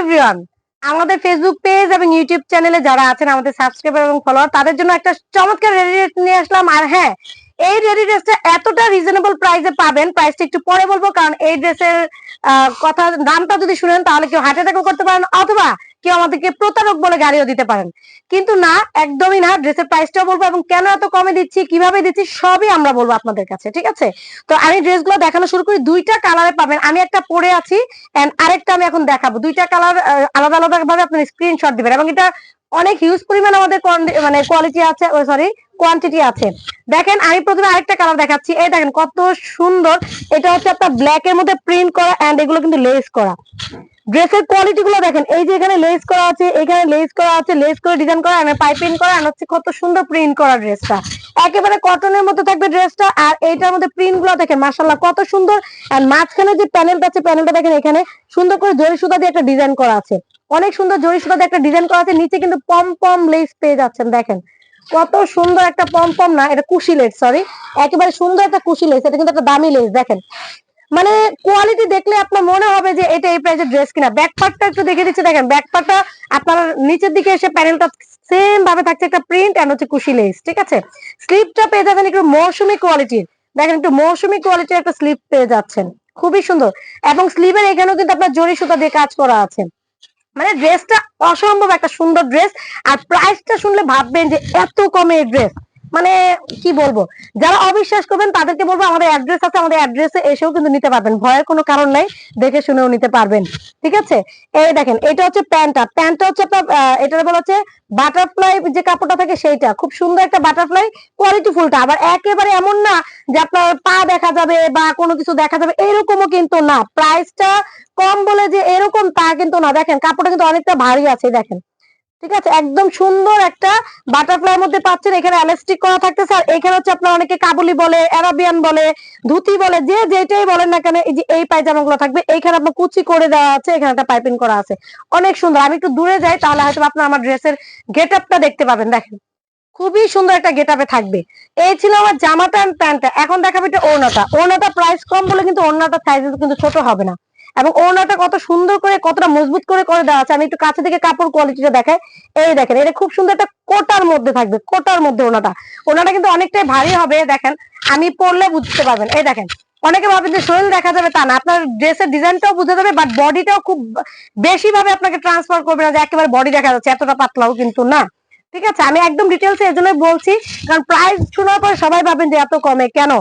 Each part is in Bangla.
এভরিওয়ান আমাদের ফেসবুক পেজ এবং ইউটিউব চ্যানেলে যারা আছেন, আমাদের সাবস্ক্রাইবার এবং ফলোয়ার তাদের জন্য একটা চমৎকার রেডি রেট নিয়ে আসলাম। আর হ্যাঁ এই রেডি ড্রেসটা এতটা রিজনেবল প্রাইসে পাবেন। প্রাইসটা একটু পরে বলব, কারণ এই ড্রেসের কথা দামটা যদি শুনেন, তাহলে কেউ হার্ট অ্যাটাকও করতে পারেন অথবা কেউ আমাদেরকে প্রতারক বলে গাড়িও দিতে পারেন। কিন্তু না, একদমই না ড্রেসের প্রাইসটাও বলব এবং কেন এত কমে দিচ্ছি, কীভাবে দিচ্ছি, সবই আমরা বলব আপনাদের কাছে, ঠিক আছে? তো আমি ড্রেসগুলো দেখানো শুরু করি, দুইটা কালারে পাবেন। আমি একটা পরে আছি এন্ড আরেকটা আমি এখন দেখাবো। দুইটা কালার আলাদা আলাদা ভাবে আপনার স্ক্রিনশট দিবেন, এবং এটা অনেক হিউজ পরিমাণ আমাদের মানে কোয়ালিটি আছে সরি কোয়ান্টিটি আছে। দেখেন, আমি প্রথমে আরেকটা কালার দেখাচ্ছি। এই দেখেন, কত সুন্দর। এটা হচ্ছে আপনার ব্ল্যাক এর মধ্যে প্রিন্ট করা এন্ড এগুলো কিন্তু লেস করা। ড্রেসের কোয়ালিটি গুলো দেখেন, এই যে এখানে লেস করা আছে, এখানে লেস করা আছে লেস করে ডিজাইন করা পাইপিং করা হচ্ছে কত সুন্দর প্রিন্ট করা ড্রেসটা। একেবারে কটনের মতো থাকবে ড্রেসটা আর এইটার মধ্যে প্রিন্টগুলো দেখেন মাসাল্লাহ কত সুন্দর। আর মাঝখানে যে প্যানেলটা আছে প্যানেলটা দেখেন এখানে সুন্দর করে জরি সুতা দিয়ে একটা ডিজাইন করা আছে। অনেক সুন্দর জরি সুতা দিয়ে একটা ডিজাইন করা আছে, নিচে কিন্তু পম পম লেস পেয়ে যাচ্ছেন, দেখেন। কত সুন্দর একটা পম পম না, এটা কুশি লেস সরি একেবারে সুন্দর একটা কুশি লেস এটা কিন্তু একটা দামি লেস দেখেন। মানে কোয়ালিটি দেখলে আপনার মনে হবে যে এটা এই প্রাইসের ড্রেস কিনা। ব্যাক পার্টটা একটু দেখে দিচ্ছি, দেখেন ব্যাক পার্টটা আপনার নিচের দিকে এসে প্যানেলটা সেম ভাবে থাকছে, একটা প্রিন্ট এন্ড হচ্ছে কুশি লেস ঠিক আছে? স্লিপটা পেয়ে যাবেন একটু মৌসুমি কোয়ালিটির দেখেন, একটু মৌসুমি কোয়ালিটির একটা স্লিপ পেয়ে যাচ্ছেন। খুবই সুন্দর। এবং স্লিভের এখানেও কিন্তু আপনার জরি সুতা দিয়ে কাজ করা আছে। মানে ড্রেসটা অসম্ভব একটা সুন্দর ড্রেস আর প্রাইসটা শুনলে ভাববেন যে এত কমে ড্রেস মানে কি বলব? যারা অবিশ্বাস করবেন, তাদেরকে বলব আমাদের অ্যাড্রেস আছে, আমাদের অ্যাড্রেসে এসেও কিন্তু নিতে পারবেন। ভয়ের কোনো কারণ নাই, দেখে শুনেও নিতে পারবেন। ঠিক আছে? এই দেখেন, এটা হচ্ছে প্যান্টটা। প্যান্টটা হচ্ছে আপনার এটা বলা হচ্ছে বাটারফ্লাই যে কাপড়টা থাকে সেইটা। খুব সুন্দর একটা বাটারফ্লাই কোয়ালিটি ফুলটা আবার একেবারে এমন না যে আপনার পা দেখা যাবে বা কোনো কিছু দেখা যাবে, এরকমও কিন্তু না। প্রাইসটা কম বলে যে এরকম, তা কিন্তু না। দেখেন, কাপড়টা কিন্তু অনেকটা ভারী আছে, দেখেন। ঠিক আছে? একদম সুন্দর একটা বাটারফ্লাই মধ্যে পাচ্ছেন। এখানে এলাস্টিক করা থাকতেছে। আর এখানে হচ্ছে আপনার অনেকে কাবুলি বলে অ্যারাবিয়ান বলে, ধুতি বলে, যে যেটাই বলেন না কেন, এই যে এই পায়জামা গুলো থাকবে। এইখানে আপনার কুচি করে দেওয়া আছে, এখানে একটা পাইপিং করা আছে। অনেক সুন্দর। আমি একটু দূরে যাই, তাহলে হয়তো আপনার আমার ড্রেসের গেট আপটা দেখতে পাবেন। দেখেন, খুবই সুন্দর একটা গেট আপে থাকবে। এই ছিল আমার জামাটা প্যান্টটা এখন দেখাবো এটা ওড়নাটা। ওড়নাটা প্রাইস কম বলে কিন্তু ওড়নাটা সাইজ কিন্তু ছোট হবে না। এবং ওড়নাটা কত সুন্দর করে, কতটা মজবুত করে করে দেওয়া আছে। আমি একটু কাছে থেকে কাপড় কোয়ালিটিটা দেখাই। এই দেখেন, এটা খুব সুন্দর একটা কোটার মধ্যে থাকবে, কোটার মধ্যে ওনাটা ওনাটা কিন্তু অনেকটাই ভারী হবে, দেখেন। আমি পরলে বুঝতে পারবেন। এই দেখেন, অনেকে ভাবেন যে শরীর দেখা যাবে তা না, আপনার ড্রেসের ডিজাইনটাও বুঝতে যাবে বাট বডিটাও খুব বেশি ভাবে আপনাকে ট্রান্সফার করবে না যে একেবারে বডি দেখা যাচ্ছে, এতটা পাতলাও কিন্তু না। ঠিক আছে? আমি একদম ডিটেলস এর জন্য বলছি, কারণ প্রাইস শোনার পর সবাই ভাবেন যে এত কমে কেন?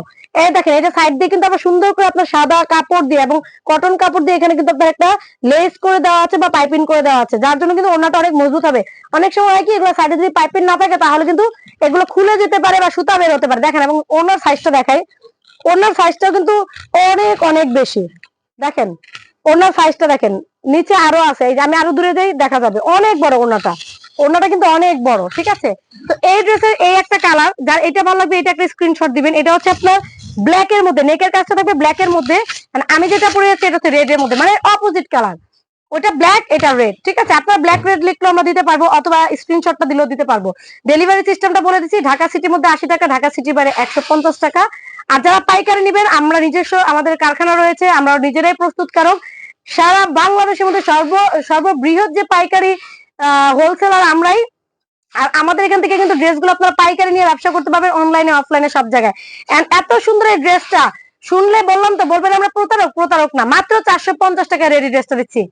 এই দেখেন এটা সাইড দিয়ে কিন্তু আবার সুন্দর করে আপনার সাদা কাপড় দিয়ে এবং কটন কাপড় দিয়ে এখানে কিন্তু আপনার একটা লেস করে দেওয়া আছে বা পাইপিং করে দেওয়া আছে। যার জন্য কিন্তু ওনাটা অনেক মজবুত হবে। অনেক সময় হয় কি, এগুলো সাইডে যদি পাইপিং না থাকে, তাহলে কিন্তু এগুলো খুলে যেতে পারে বা সুতা বের হতে পারে। দেখেন, এবং ওনার সাইজটা দেখাই। ওনার সাইজটাও কিন্তু অনেক অনেক বেশি। দেখেন ওনার সাইজটা দেখেন, নিচে আরও আছে। এই যে আমি আরও দূরে যাই, দেখা যাবে। অনেক বড় ওনাটা ওনাটা কিন্তু অনেক বড়, ঠিক আছে? তো এই ড্রেসের এই একটা কালার যার এটা ভালো লাগবে, এটা একটা স্ক্রিনশট দিবেন। এটা হচ্ছে আপনার ব্ল্যাক এর মধ্যে নেকের কাজটা থাকবে ব্ল্যাক এর মধ্যে মানে আমি যেটা পরে আছি এটা হচ্ছে রেড এর মধ্যে মানে অপোজিট কালার ওটা ব্ল্যাক এটা রেড ঠিক আছে? আপনার ব্ল্যাক রেড লিখলেও আমরা দিতে পারব, অথবা স্ক্রিনশটটা দিলেও দিতে পারব। ডেলিভারি সিস্টেমটা বলে দিচ্ছি, ঢাকা সিটির মধ্যে আশি টাকা, ঢাকা সিটি বাইরে একশো পঞ্চাশ টাকা। আর যারা পাইকারি নেবেন, আমরা নিজস্ব, আমাদের কারখানা রয়েছে আমরা নিজেরাই প্রস্তুত প্রস্তুতকারক। সারা বাংলাদেশের মধ্যে সর্ব, সর্ববৃহৎ যে পাইকারি হোলসেলার আমরাই আর আমাদের এখান থেকে কিন্তু ড্রেসগুলো আপনারা পাইকারি নিয়ে ব্যবসা করতে পারবেন অনলাইনে অফলাইনে সব জায়গায়। এত সুন্দর এই ড্রেসটা, শুনলে বললাম তো, বলবেন আমরা প্রতারক প্রতারক না, মাত্র চারশো পঞ্চাশ টাকা রেডি ড্রেসটা দিচ্ছি।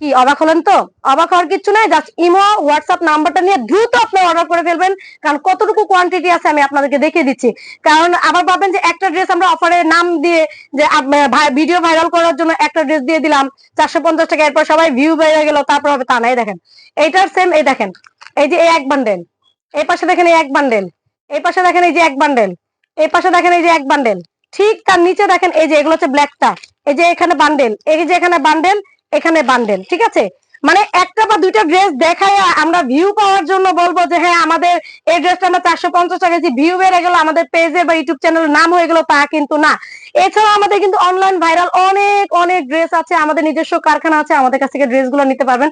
কি, অবাক হলেন তো? অবাক হওয়ার কিছু নাই জাস্ট ইমো হোয়াটসঅ্যাপ নাম্বারটা নিয়ে দ্রুত আপনি অর্ডার করে ফেলবেন, কারণ কতটুকু কোয়ান্টিটি আছে আমি আপনাদেরকে দেখিয়ে দিচ্ছি। কারণ আবার ভাবেন যে একটা ড্রেস আমরা অফারে নাম দিয়ে, যে ভিডিও ভাইরাল করার জন্য একটা ড্রেস দিয়ে দিলাম, চারশো পঞ্চাশ টাকা, এরপর সবাই ভিউ বেড়ে গেল, তারপর হবে তা নাই, দেখেন। এইটার সেম এই দেখেন। এই যে এক বান্ডেল এই পাশে দেখেন এই এক বান্ডেল এই পাশে দেখেন এই যে এক বান্ডেল এই পাশে দেখেন এই যে এক বান্ডেল ঠিক তার নিচে দেখেন এই যে এগুলো হচ্ছে ব্ল্যাকটা এই যে এখানে বান্ডেল এই যে এখানে বান্ডেল এখানে বান্ডেল ঠিক আছে? মানে একটা বা দুইটা ড্রেস দেখায় আমরা ভিউ পাওয়ার জন্য বলব যে হ্যাঁ আমাদের এই ড্রেসটা আমরা চারশো পঞ্চাশ টাকা ভিউ বেড়ে গেল, আমাদের পেজে বা ইউটিউব চ্যানেলের নাম হয়ে গেল তা কিন্তু না। এছাড়া আমাদের কিন্তু অনলাইন ভাইরাল অনেক অনেক ড্রেস আছে, আমাদের নিজস্ব কারখানা আছে, আমাদের কাছ থেকে ড্রেসগুলো নিতে পারবেন।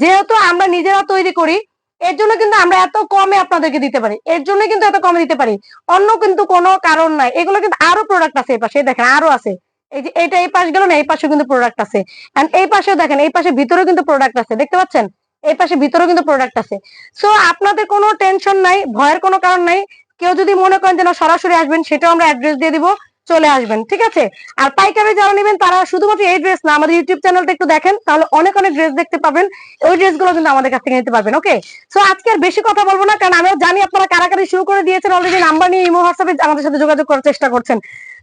যেহেতু আমরা নিজেরা তৈরি করি এর জন্য কিন্তু আমরা এত কমে আপনাদেরকে দিতে পারি। এর জন্য কিন্তু এত কমে দিতে পারি। অন্য কিন্তু কোনো কারণ নাই। এগুলো কিন্তু আরও প্রোডাক্ট আছে এই পাশে দেখেন আরও আছে। এই যে এটা এই পাশ গেল না, এই পাশে কিন্তু প্রোডাক্ট আছে। এন্ড এই পাশেও দেখেন, এই পাশে ভিতরেও কিন্তু প্রোডাক্ট আছে। দেখতে পাচ্ছেন? এই পাশে ভিতরেও কিন্তু প্রোডাক্ট আছে। সো আপনাদের কোনো টেনশন নাই, ভয়ের কোনো কারণ নাই। কেউ যদি মনে করেন যে না, সরাসরি আসবেন, সেটাও আমরা অ্যাড্রেস দিয়ে দিব। চলে আসবেন, ঠিক আছে? আর পাইকারি যারা নেবেন, তারা শুধুমাত্র এই ড্রেস না, আমাদের ইউটিউব চ্যানেলটা একটু দেখেন, তাহলে অনেক অনেক ড্রেস দেখতে পাবেন। ওই ড্রেসগুলো কিন্তু আমাদের কাছ থেকে নিতে পারবেন ওকে সো আজকে আর বেশি কথা বলব না, কারণ আমিও জানি আপনারা কারাকারি শুরু করে দিয়েছেন অলরেডি নাম্বার নিয়ে ইমো হোয়াটসঅ্যাপে আমাদের সাথে যোগাযোগ করার চেষ্টা করছেন।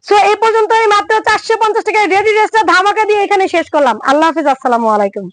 সো এই পর্যন্ত এই মাত্র চারশো পঞ্চাশ টাকায় রেডি ড্রেসটা ধামাকা দিয়ে এখানে শেষ করলাম। আল্লাহ হাফিজ, আসসালামু আলাইকুম।